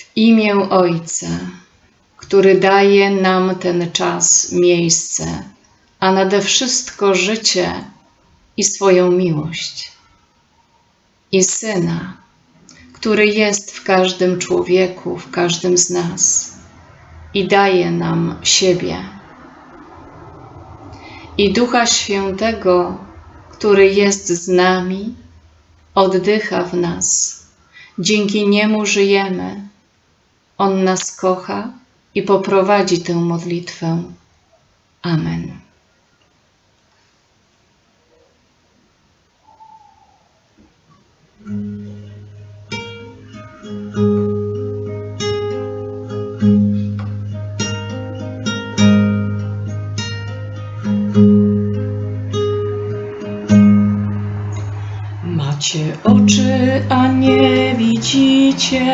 W imię Ojca, który daje nam ten czas, miejsce, a nade wszystko życie i swoją miłość. I Syna, który jest w każdym człowieku, w każdym z nas i daje nam siebie. I Ducha Świętego, który jest z nami, oddycha w nas. Dzięki Niemu żyjemy. On nas kocha i poprowadzi tę modlitwę. Amen. Macie oczy, a nie widzicie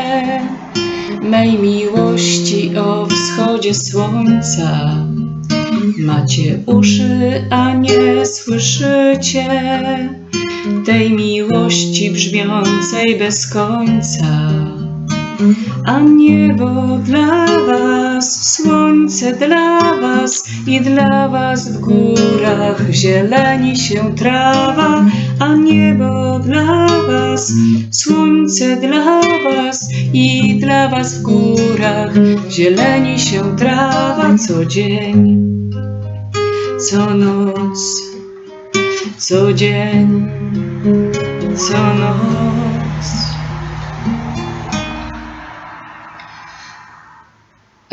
mej miłości o wschodzie słońca. Macie uszy, a nie słyszycie tej miłości brzmiącej bez końca. A niebo dla was, słońce dla was i dla was w górach zieleni się trawa. A niebo dla was, słońce dla was i dla was w górach zieleni się trawa co dzień, co noc, co dzień, co noc.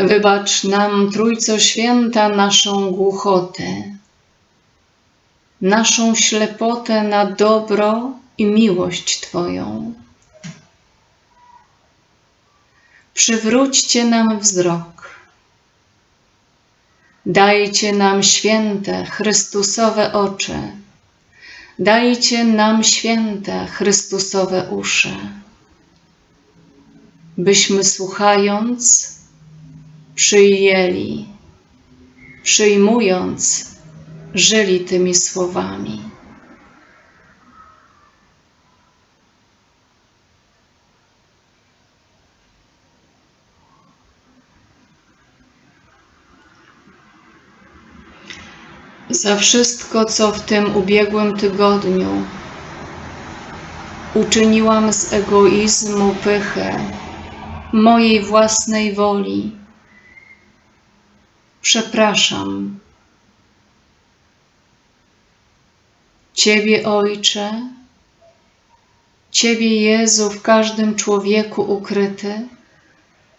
Wybacz nam, Trójco Święta, naszą głuchotę, naszą ślepotę na dobro i miłość Twoją. Przywróćcie nam wzrok. Dajcie nam święte, Chrystusowe oczy. Dajcie nam święte, Chrystusowe uszy. Byśmy słuchając, przyjęli, przyjmując, żyli tymi słowami. Za wszystko, co w tym ubiegłym tygodniu uczyniłam z egoizmu pychę, mojej własnej woli, przepraszam. Ciebie, Ojcze, Ciebie, Jezu, w każdym człowieku ukryty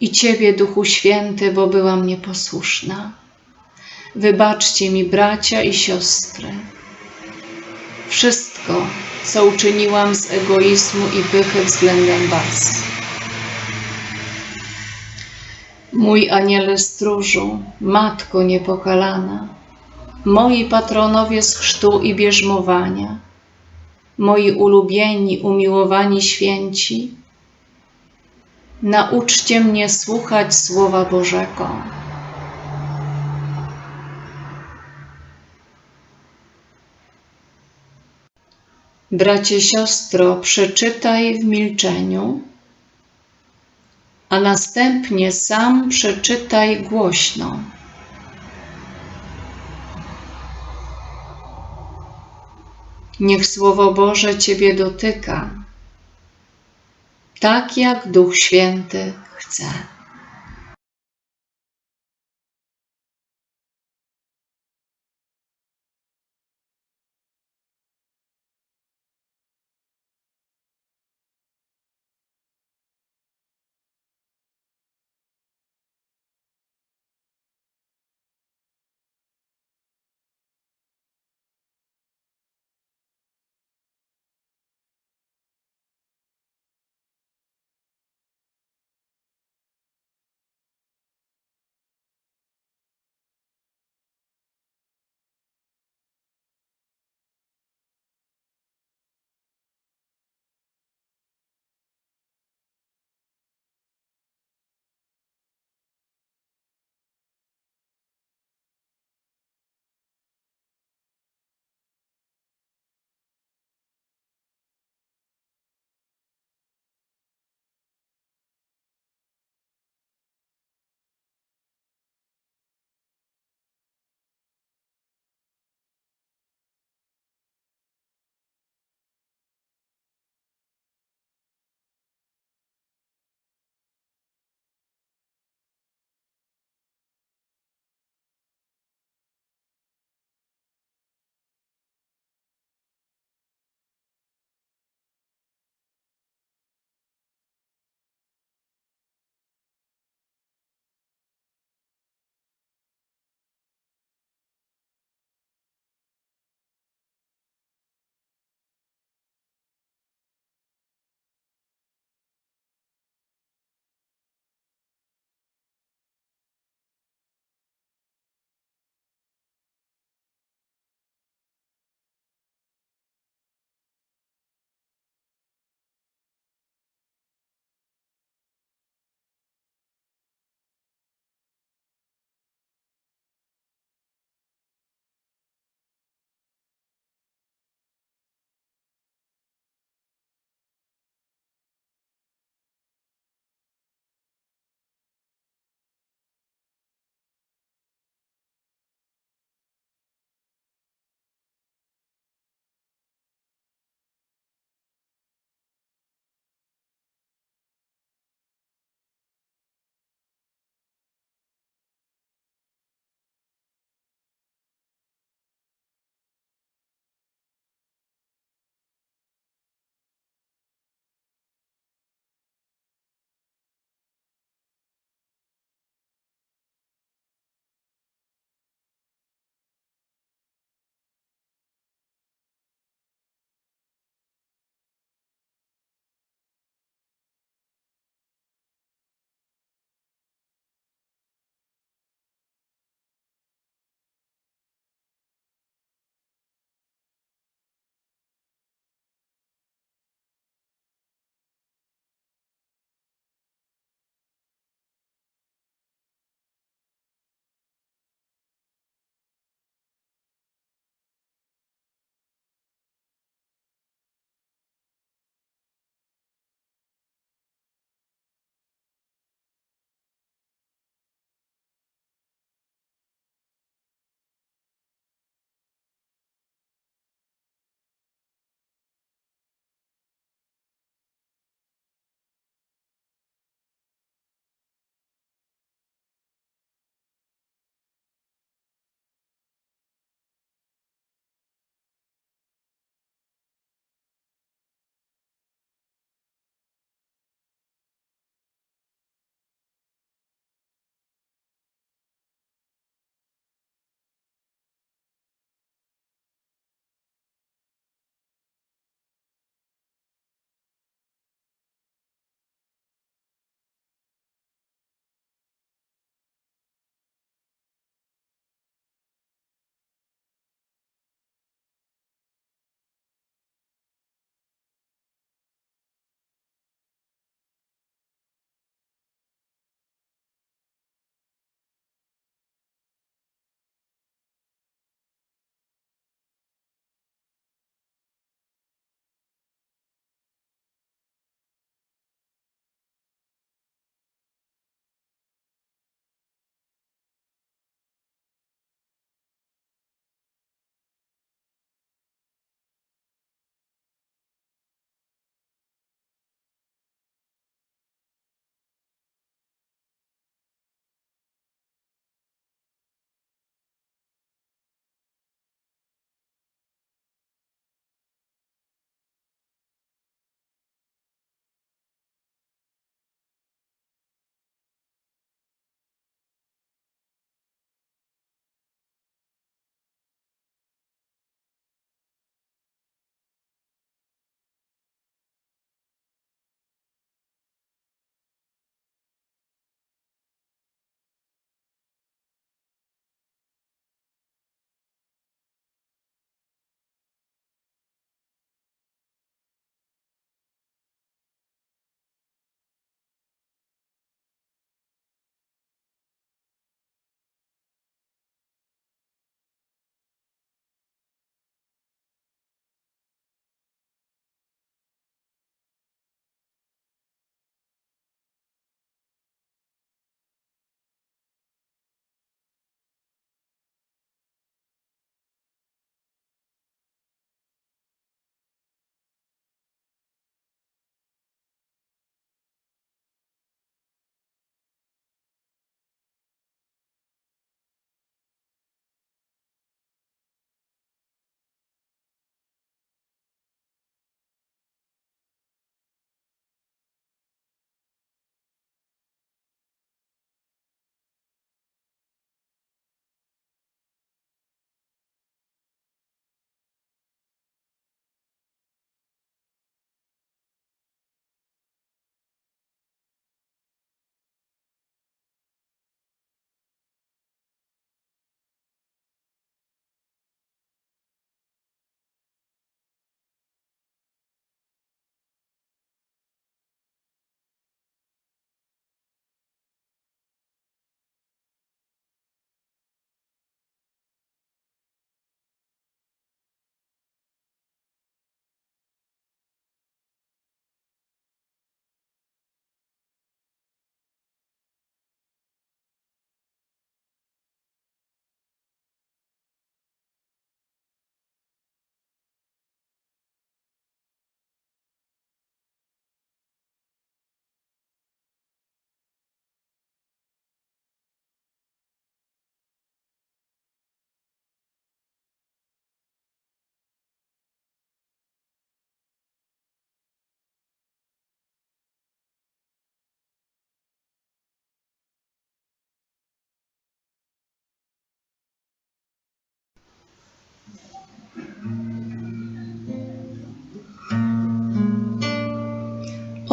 i Ciebie, Duchu Święty, bo byłam nieposłuszna. Wybaczcie mi, bracia i siostry, wszystko, co uczyniłam z egoizmu i pychy względem Was. Mój aniele stróżu, Matko niepokalana, moi patronowie z chrztu i bierzmowania, moi ulubieni, umiłowani święci, nauczcie mnie słuchać Słowa Bożego. Bracie, siostro, przeczytaj w milczeniu, a następnie sam przeczytaj głośno. Niech Słowo Boże Ciebie dotyka, tak jak Duch Święty chce.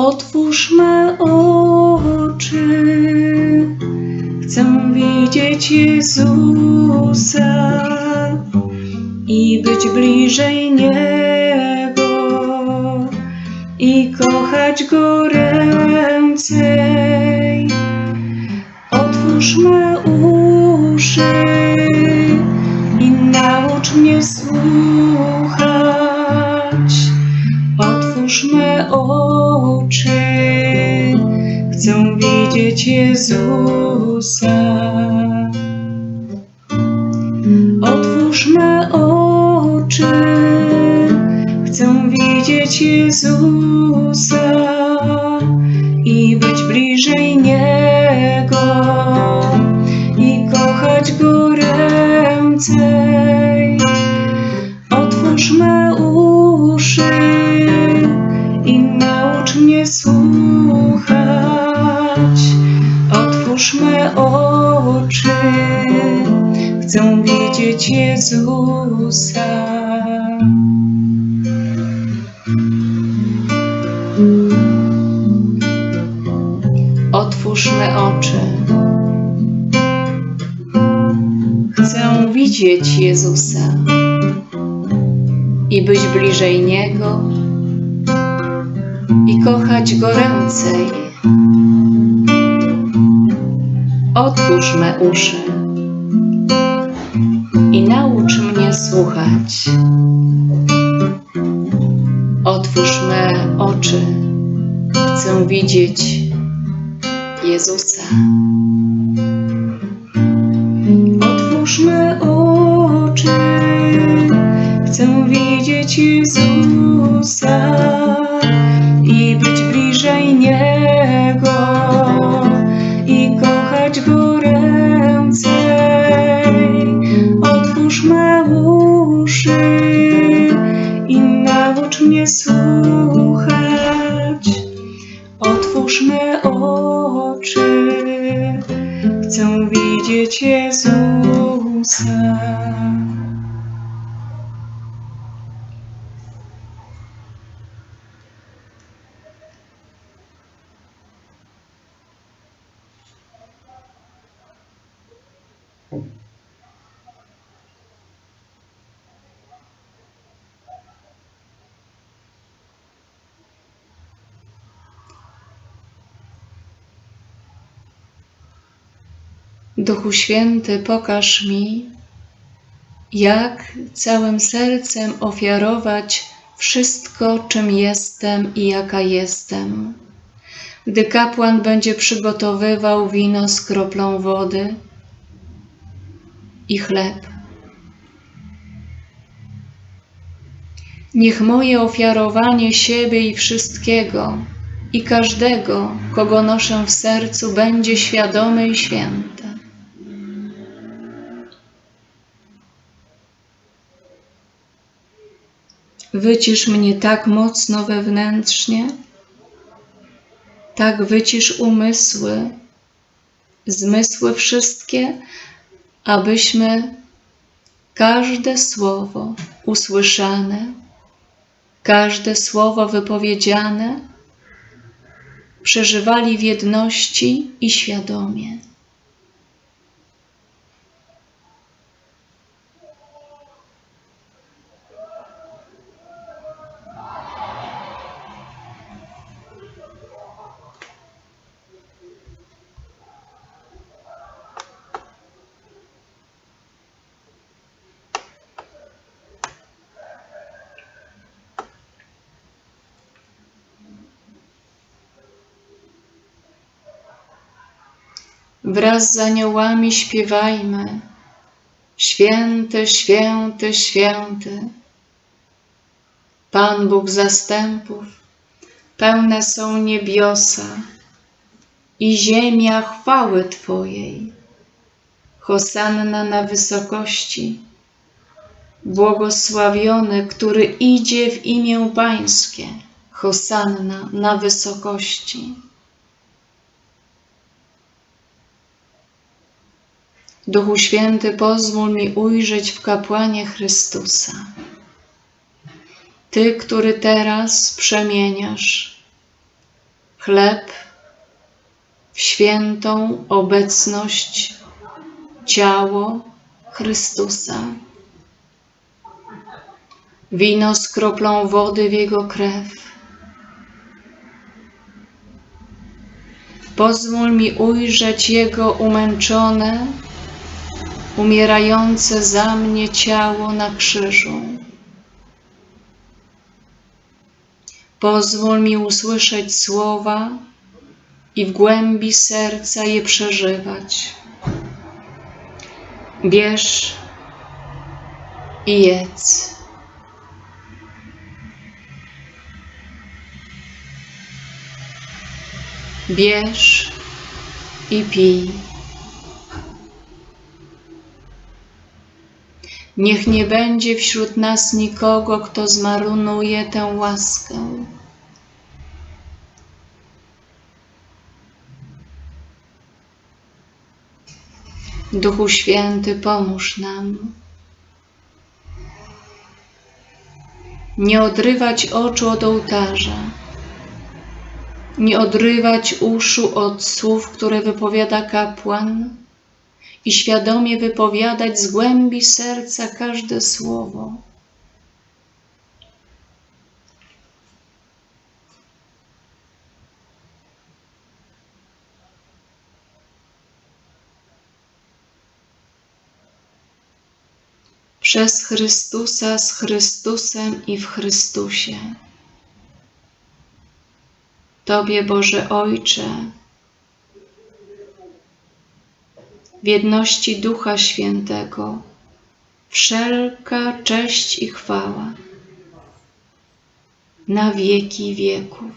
Otwórz me oczy, chcę widzieć Jezusa i być bliżej Niego i kochać Go ręcej. Jezusa. Otwórz me oczy, chcę widzieć Jezusa i być bliżej Niego i kochać Go ręcej. Jezusa. Otwórz me oczy. Chcę widzieć Jezusa i być bliżej Niego i kochać Go ręcej. Otwórz me uszy słuchać. Otwórz me oczy, chcę widzieć Jezusa. Otwórz me oczy, chcę widzieć Jezusa widzieć Jezusa. Duchu Święty, pokaż mi, jak całym sercem ofiarować wszystko, czym jestem i jaka jestem. Gdy kapłan będzie przygotowywał wino z kroplą wody i chleb. Niech moje ofiarowanie siebie i wszystkiego i każdego, kogo noszę w sercu, będzie świadome i święte. Wycisz mnie tak mocno wewnętrznie, tak wycisz umysły, zmysły wszystkie, abyśmy każde słowo usłyszane, każde słowo wypowiedziane przeżywali w jedności i świadomie. Wraz z aniołami śpiewajmy. Święty, święty, święty. Pan Bóg zastępów, pełne są niebiosa i ziemia chwały Twojej. Hosanna na wysokości. Błogosławiony, który idzie w imię Pańskie. Hosanna na wysokości. Duchu Święty, pozwól mi ujrzeć w kapłanie Chrystusa. Ty, który teraz przemieniasz chleb w świętą obecność ciało Chrystusa, wino z kroplą wody w Jego krew. Pozwól mi ujrzeć Jego umęczone, umierające za mnie ciało na krzyżu. Pozwól mi usłyszeć słowa i w głębi serca je przeżywać. Bierz i jedz. Bierz i pij. Niech nie będzie wśród nas nikogo, kto zmarnuje tę łaskę. Duchu Święty, pomóż nam. Nie odrywać oczu od ołtarza, nie odrywać uszu od słów, które wypowiada kapłan i świadomie wypowiadać z głębi serca każde słowo. Przez Chrystusa, z Chrystusem i w Chrystusie. Tobie, Boże Ojcze, w jedności Ducha Świętego, wszelka cześć i chwała na wieki wieków.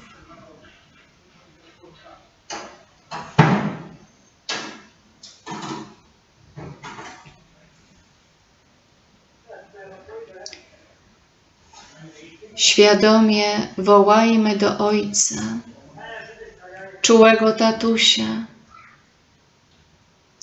Świadomie wołajmy do Ojca, czułego tatusia,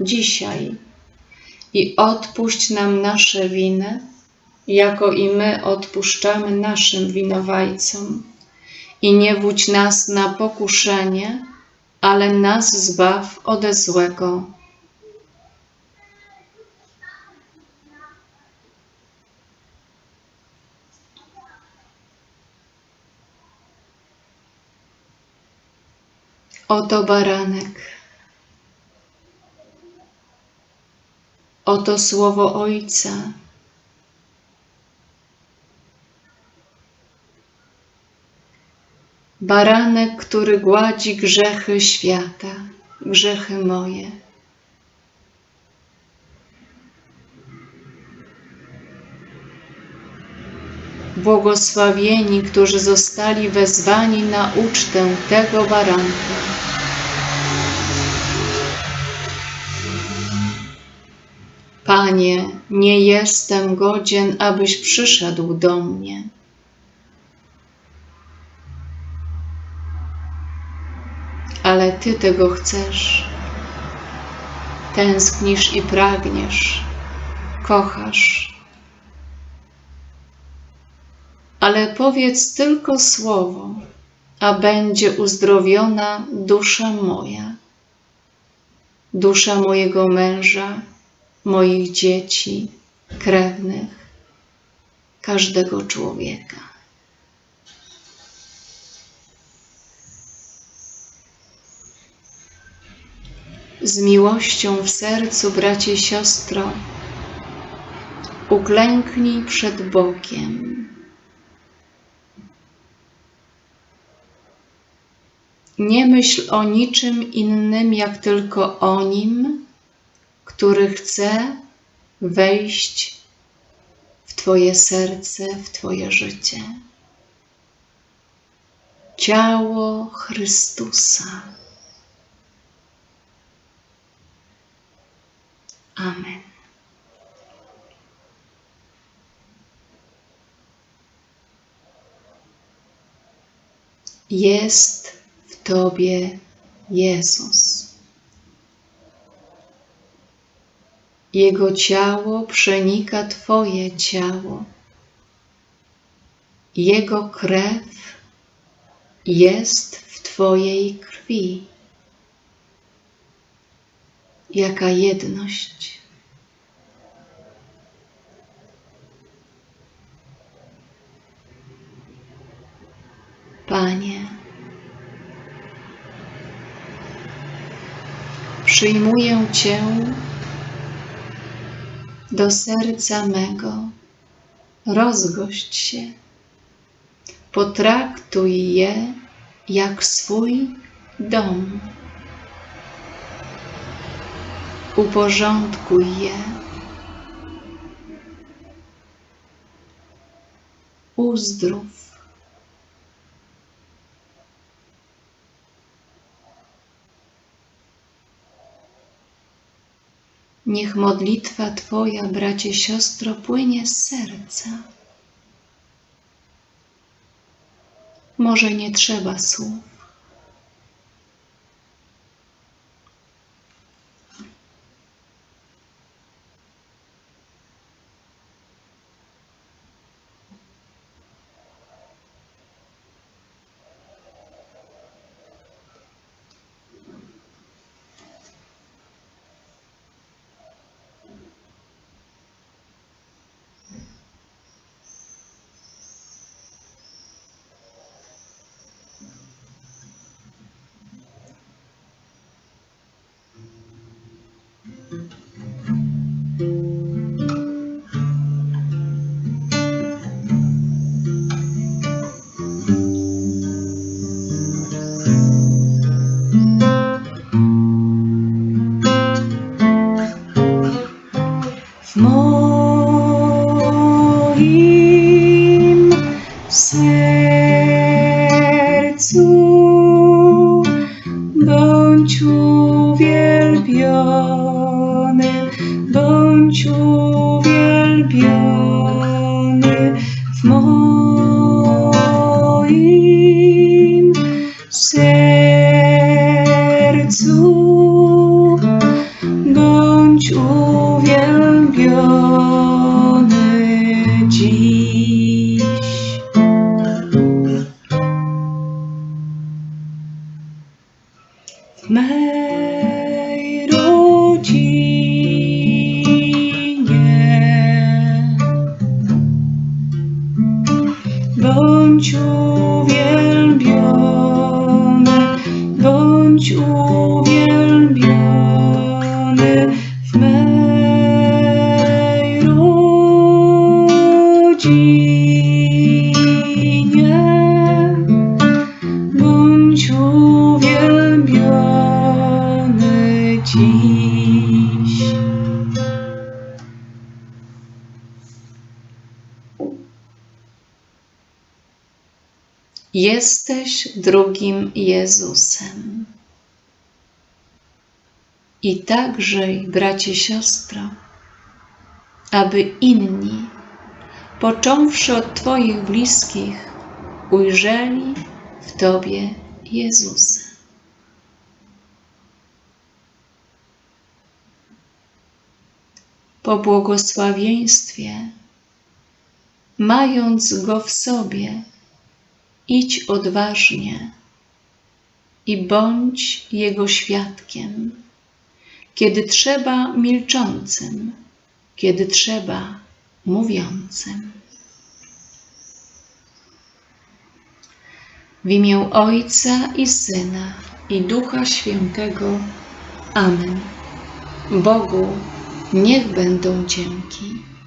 dzisiaj i odpuść nam nasze winy, jako i my odpuszczamy naszym winowajcom. I nie wódź nas na pokuszenie, ale nas zbaw ode złego. Oto baranek. Oto słowo Ojca. Baranek, który gładzi grzechy świata, grzechy moje. Błogosławieni, którzy zostali wezwani na ucztę tego baranka. Panie, nie jestem godzien, abyś przyszedł do mnie. Ale Ty tego chcesz. Tęsknisz i pragniesz, kochasz. Ale powiedz tylko słowo, a będzie uzdrowiona dusza moja, dusza mojego męża moich dzieci, krewnych, każdego człowieka. Z miłością w sercu, bracie siostro, uklęknij przed Bogiem. Nie myśl o niczym innym, jak tylko o Nim który chce wejść w Twoje serce, w Twoje życie. ciało Chrystusa. Amen. Jest w Tobie Jezus. Jego ciało przenika Twoje ciało. Jego krew jest w Twojej krwi. Jaka jedność. Panie, przyjmuję Cię do serca mego, rozgość się, potraktuj je jak swój dom. Uporządkuj je. Uzdrów. Niech modlitwa Twoja, bracie, siostro, płynie z serca. Może nie trzeba słów. Sercu Jesteś drugim Jezusem. I także, bracie, siostro, aby inni, począwszy od Twoich bliskich, ujrzeli w Tobie Jezusa. Po błogosławieństwie, mając Go w sobie, idź odważnie i bądź Jego świadkiem, kiedy trzeba milczącym, kiedy trzeba mówiącym. W imię Ojca i Syna i Ducha Świętego. Amen. Bogu niech będą dzięki.